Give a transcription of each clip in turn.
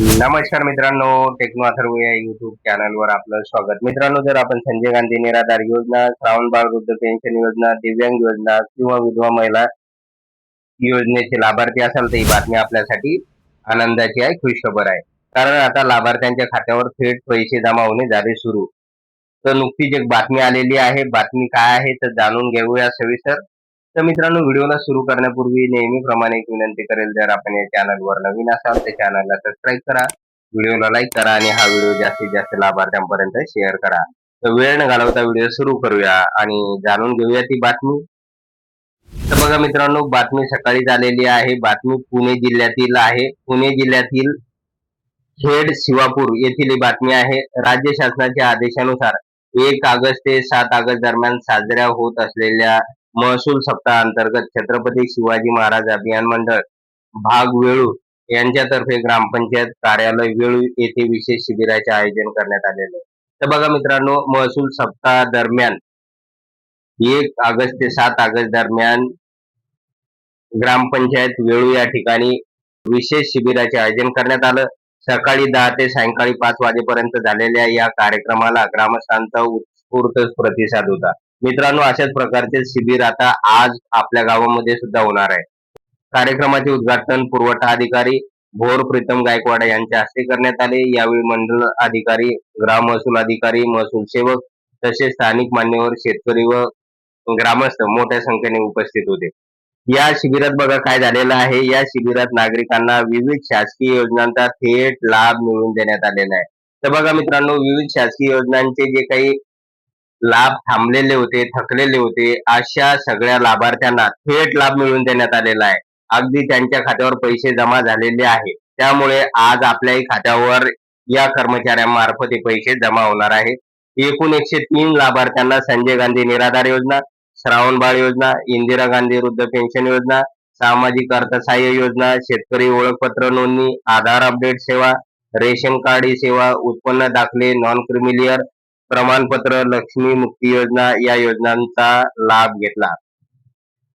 नमस्कार मित्रांनो टेक्नो अथर्व या युट्यूब चॅनलवर आपलं स्वागत. मित्रांनो जर आपण संजय गांधी निराधार योजना श्रावण बाळ वृद्ध पेन्शन योजना दिव्यांग योजना किंवा विधवा महिला योजनेचे लाभार्थी असाल तर ही बातमी आपल्यासाठी आनंदाची आहे खुशखबर आहे. कारण आता लाभार्थ्यांच्या खात्यावर थेट पैसे जमा होणे झाले सुरू. तर नुकतीच एक बातमी आलेली आहे. बातमी काय आहे तर जाणून घेऊया सविस्तर. तर मित्रांनो व्हिडिओला सुरू करण्यापूर्वी नेहमीप्रमाणे एक विनंती करेल जर आपण या चॅनलवर नवीन असाल तर चॅनलला सबस्क्राईब करा व्हिडिओला लाईक करा आणि हा व्हिडिओ जास्तीत जास्त लाभार्थ्यांपर्यंत शेअर करा. तर वेळ न घालवता व्हिडिओ सुरू करूया आणि जाणून घेऊया ती बातमी. तर बघा मित्रांनो बातमी सकाळी झालेली आहे. बातमी पुणे जिल्ह्यातील आहे. पुणे जिल्ह्यातील खेड शिवापूर येथील ही बातमी आहे. राज्य शासनाच्या आदेशानुसार एक ऑगस्ट ते सात ऑगस्ट दरम्यान साजऱ्या होत असलेल्या महसूल सप्ताह अंतर्गत छत्रपती शिवाजी महाराज अभियान मंडळ भाग वेळू यांच्यातर्फे ग्रामपंचायत कार्यालय वेळू येथे विशेष शिबिराचे आयोजन करण्यात आलेले आहे. तर बघा मित्रांनो महसूल सप्ताह दरम्यान एक ऑगस्ट ते सात ऑगस्ट दरम्यान ग्रामपंचायत वेळू या ठिकाणी विशेष शिबिराचे आयोजन करण्यात आलं सकाळी दहा ते सायंकाळी पाच वाजेपर्यंत झालेल्या या कार्यक्रमाला ग्रामस्थांचा उत्स्फूर्त प्रतिसाद होता. मित्रांनो अशाच प्रकारचे शिबिर आता आज आपल्या गावामध्ये सुद्धा होणार आहे. कार्यक्रमाचे उद्घाटन पुरवठा अधिकारी भोर प्रीतम गायकवाड यांच्या हस्ते करण्यात आले. यावेळी मंडळ अधिकारी ग्राम महसूल अधिकारी महसूल सेवक तसेच स्थानिक मान्यवर शेतकरी व ग्रामस्थ मोठ्या संख्येने उपस्थित होते. या शिबिरात बघा काय झालेलं आहे. या शिबिरात नागरिकांना विविध शासकीय योजनांचा थेट लाभ मिळवून देण्यात आलेला आहे. तर बघा मित्रांनो विविध शासकीय योजनांचे जे काही लाभ थांबलेले होते थकलेले होते. अशा सगळ्या लाभार्थ्यांना थेट लाभ मिळवून देण्यात आलेला आहे. अगदी त्यांच्या खात्यावर पैसे जमा झालेले आहे. त्यामुळे आज आपल्याही खात्यावर या कर्मचाऱ्यांमार्फत हे पैसे जमा होणार आहे एकूण एकशे तीन लाभार्थ्यांना संजय गांधी निराधार योजना श्रावण बाळ योजना इंदिरा गांधी वृद्ध पेन्शन योजना सामाजिक अर्थसहाय्य योजना शेतकरी ओळखपत्र नोंदणी आधार अपडेट सेवा रेशन कार्ड ही सेवा उत्पन्न दाखले नॉन क्रिमिलियर प्रमाणपत्र लक्ष्मी मुक्ती योजना या योजनांचा लाभ घेतला.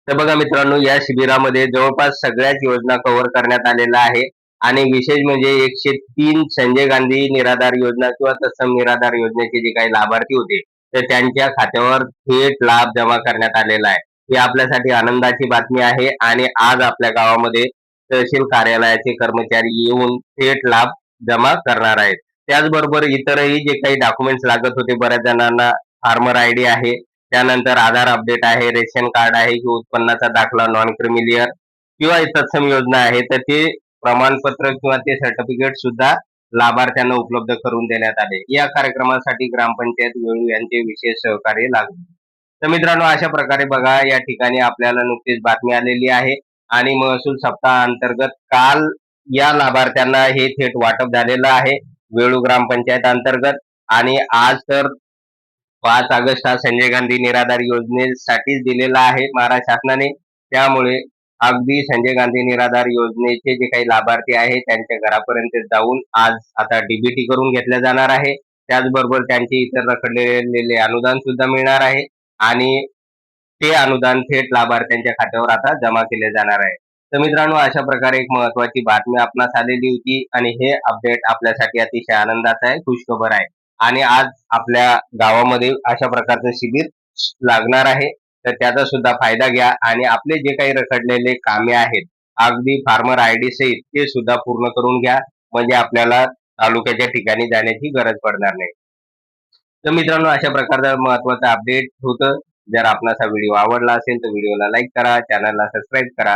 तर बघा मित्रांनो या शिबिरामध्ये जवळपास सगळ्याच योजना कव्हर करण्यात आलेल्या आहे आणि विशेष म्हणजे एकशे तीन संजय गांधी निराधार योजना किंवा तत्सम निराधार योजनेचे जे काही लाभार्थी होते तर त्यांच्या खात्यावर थेट लाभ जमा करण्यात आलेला आहे. ही आपल्यासाठी आनंदाची बातमी आहे आणि आज आपल्या गावामध्ये तहसील कार्यालयाचे कर्मचारी येऊन थेट लाभ जमा करणार आहेत. त्याचबरोबर इतरही जे काही डॉक्युमेंट्स लागत होते बऱ्याच जणांना फार्मर आय डी आहे. त्यानंतर आधार अपडेट आहे रेशन कार्ड आहे किंवा उत्पन्नाचा दाखला नॉन क्रिमिलियर किंवा तत्सम योजना आहे तर ते प्रमाणपत्र किंवा ते सर्टिफिकेट सुद्धा लाभार्थ्यांना उपलब्ध करून देण्यात आले. या कार्यक्रमासाठी ग्रामपंचायत वेळू यांचे विशेष सहकार्य लागले तर मित्रांनो अशा प्रकारे बघा या ठिकाणी आपल्याला नुकतीच बातमी आलेली आहे आणि महसूल सप्ताह अंतर्गत काल या लाभार्थ्यांना हे थेट वाटप झालेलं आहे. वेळू ग्रामपंचायत अंतर्गत आणि आज तर पाच ऑगस्ट हा संजय गांधी निराधार योजनेसाठीच दिलेला आहे महाराष्ट्र शासनाने. त्यामुळे अगदी संजय गांधी निराधार योजनेचे जे काही लाभार्थी आहे त्यांच्या घरापर्यंत जाऊन आज आता डीबीटी करून घेतल्या जाणार आहे. त्याचबरोबर त्यांचे इतर रखडलेले अनुदान सुद्धा मिळणार आहे आणि ते अनुदान थेट लाभार्थ्यांच्या खात्यावर आता जमा केले जाणार आहे. तर मित्रांनो अशा प्रकारे एक महत्वाची बातमी आपणास आलेली होती आणि हे अपडेट आपल्यासाठी अतिशय आनंदाचं आहे खुशखबर आहे. आणि आज आपल्या गावामध्ये अशा प्रकारचं शिबिर लागणार आहे. तर त्याचा सुद्धा फायदा घ्या आणि आपले जे काही रखडलेले कामे आहेत अगदी फार्मर आय डी सहित ते सुद्धा पूर्ण करून घ्या. म्हणजे आपल्याला तालुक्याच्या ठिकाणी जाण्याची गरज पडणार नाही. तर मित्रांनो अशा प्रकारचा महत्वाचं अपडेट होतं. जर आपणास हा व्हिडिओ आवडला असेल तर व्हिडिओला लाईक करा चॅनलला सबस्क्राईब करा.